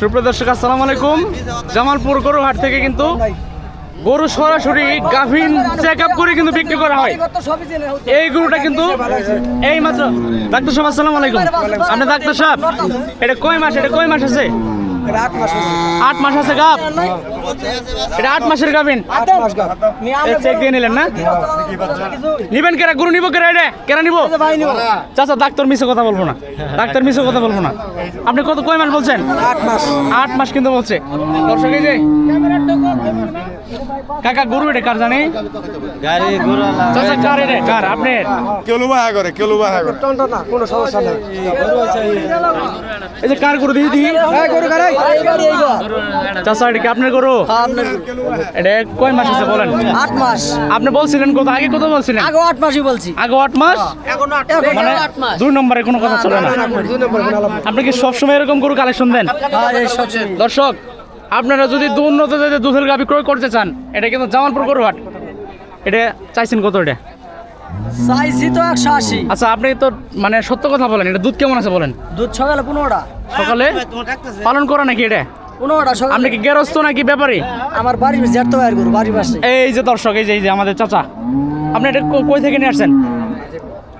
সুপ্রিয় দর্শক, আসসালামু আলাইকুম। জামালপুর গরু হাট থেকে কিন্তু গরু সরাসরি গাভিন চেক আপ করে কিন্তু বিক্রি করা হয়। এই গরুটা কিন্তু এই মাত্র ডাক্তার সাহেব, আসসালামু আলাইকুম। আপনি ডাক্তার সাহেব, এটা কয় মাস এটা কয় মাস আছে? আট মাস আছে গাব এটা আট মাসের গাভিন চেক দিয়ে নিলেন না নিবেন কেরা গরু নিব কেরা এটা কেরা নিব চাচা ডাক্তার মিশে কথা বলব না ডাক্তার মিশে কথা বলব না আপনি কত কয় মাস বলছেন আট মাস আট মাস কিন্তু বলছে দর্শক এই যে কাকা গরু এটা কার জানে গাড়ি চাচা কার এটা কার আপনার কেলু বাহা করে কেলু বাহা করে এই যে কার গরু দিদি দিদি চাচা এটা কি আপনার গরু এটা কয় মাস আছে বলেন আট মাস আপনি বলছিলেন কত আগে কত বলছিলেন আগে আট মাসই বলছি আগে আট মাস মানে দুই নম্বরে কোনো কথা চলে না আপনি কি সবসময় এরকম গরু কালেকশন দেন দর্শক আপনারা যদি উন্নত দুধের গাভি ক্রয় করতে চান এটা কিন্তু জামালপুর গরু হাট এটা চাইছেন কত এটা চাইছি তো একশো আশি। আচ্ছা আপনি তো মানে সত্য কথা বলেন এটা দুধ কেমন আছে বলেন? দুধ সকালে পনেরোটা। সকালে? পালন করা নাকি এটা? পনেরোটা সকালে। আপনি কি গেরস্ত নাকি ব্যাপারী? আমার বাড়ির জেঠতো ভাইয়ের গরু বাড়ির পাশে। এই যে দর্শক এই যে এই যে আমাদের চাচা। আপনি এটা কো- কই থেকে নিয়ে আসছেন?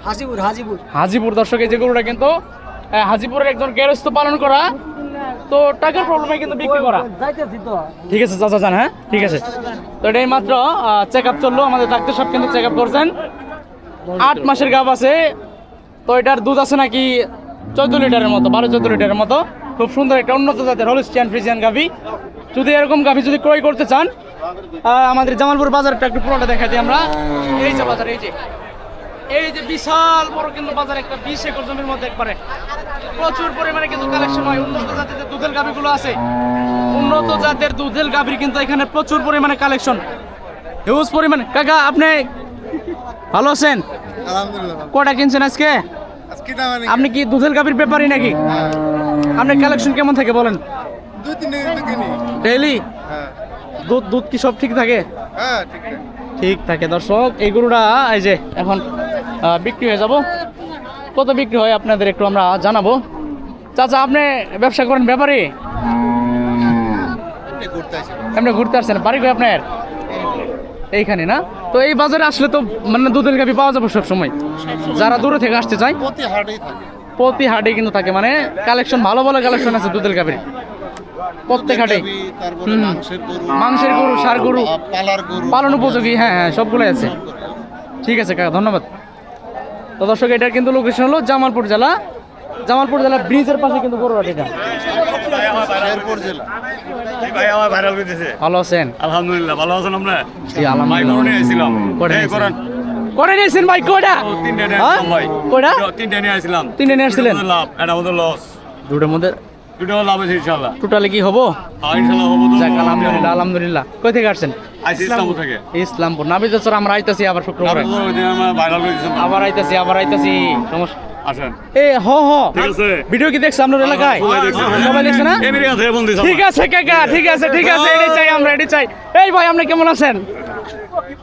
হাজিপুর হাজিপুর। হাজিপুর দর্শক এই যে গরুটা কিন্তু আহ, হাজিপুরের একজন গেরস্ত পালন করা। তো টাকার প্রবলেমে কিন্তু বিক্রি করা। যাইতেছি তো। ঠিক আছে চাচা যান হ্যাঁ? ঠিক আছে। তো এটাই মাত্র চেক আপ চলল। আমাদের ডাক্তার সব কিন্তু চেক আপ করছেন। আট মাসের গাব আছে। তো এটার দুধ আছে নাকি চোদ্দ লিটারের মতো, বারো চোদ্দ লিটারের মতো। খুব সুন্দর একটা উন্নত জাতের হলিস্টিয়ান ফ্রিজিয়ান গাভি। যদি এরকম গাভি যদি ক্রয় করতে চান আমাদের জামালপুর বাজারটা একটু পুরোটা দেখা দিই আমরা। এই যে বাজার, এই যে। এই যে বিশাল বড় কিন্তু বাজার, একটা বিশ একর জমির মধ্যে একবারে। প্রচুর পরিমাণে কিন্তু কালেকশন হয়। উন্নত জাতের যে দুধের গাভিগুলো আছে, উন্নত জাতের দুধের গাভীর কিন্তু এখানে প্রচুর পরিমাণে কালেকশন হিউজ পরিমাণে। কাকা, আপনি ভালো আছেন? কটা কিনছেন আজকে? আপনি কি দুধের গাভীর ব্যাপারই নাকি? আপনার কালেকশন কেমন থাকে বলেন? ডেইলি হ্যাঁ। দুধ দুধ কি সব ঠিক থাকে? হ্যাঁ ঠিক থাকে। দর্শক এই গরুটা এই যে এখন বিক্রি হয়ে যাব। কত বিক্রি হয় আপনাদের একটু আমরা জানাব। চাচা আপনি ব্যবসা করেন ব্যাপারে? আপনি ঘুরতে আসছেন বাড়ি আপনার? এইখানে না? তো এই বাজারে আসলে তো মানে দুধের গাভি পাওয়া যাবে সব সময় যারা দূরে থেকে আসতে চায় প্রতি হাটে কিন্তু থাকে। মানে কালেকশন ভালো ভালো কালেকশন আছে দুধের গাভির। প্রত্যেক হাটে। মাংসের গরু সার গরু পালন উপযোগী হ্যাঁ হ্যাঁ সবগুলোই আছে। ঠিক আছে কাকা ধন্যবাদ। তো দর্শক এটার কিন্তু লোকেশন হলো জামালপুর জেলা। জামালপুর জেলা ব্রিজের পাশে কিন্তু গরুহাট এটা। জেলা। ভাই আমার ভাইরাল করতেছে ভালো আছেন? আলহামদুলিল্লাহ ভালো আছেন আমরা জি, আলহামদুলিল্লাহ। ভাই করে নিয়ে আসছিলাম করে এই নিয়েছেন? করেন। করে নিয়েছেন ভাই কোটা তিনটে নিয়ে হ্যাঁ? আসলাম ভাই। কয়টা? দুটো- তিনটে নিয়ে আসছিলাম তিনটে নিয়ে আসছিলেন? লাভ এটা আমাদের লস দুটোর মধ্যে? দুটো লাভ আছে ইনশাল্লাহ টোটালে কি হব? হব যাক আলহামদুলিল্লাহ আলহামদুলিল্লাহ। কই থেকে আসছেন? ইসলামপুর থেকে। ইসলামপুর। নাবিদ আমরা আইতাছি আবার শুক্রবারে। আবার আইতাছি আবার আইতাছি। আসেন এ হ হ। ঠিক আছে। ভিডিও কি দেখছ আপনার এলাকায়? সবাই দেখছে। না? ঠিক আছে কাকা ঠিক আছে ঠিক আছে এটাই চাই আমরা এটাই চাই। এই ভাই আপনি কেমন আছেন?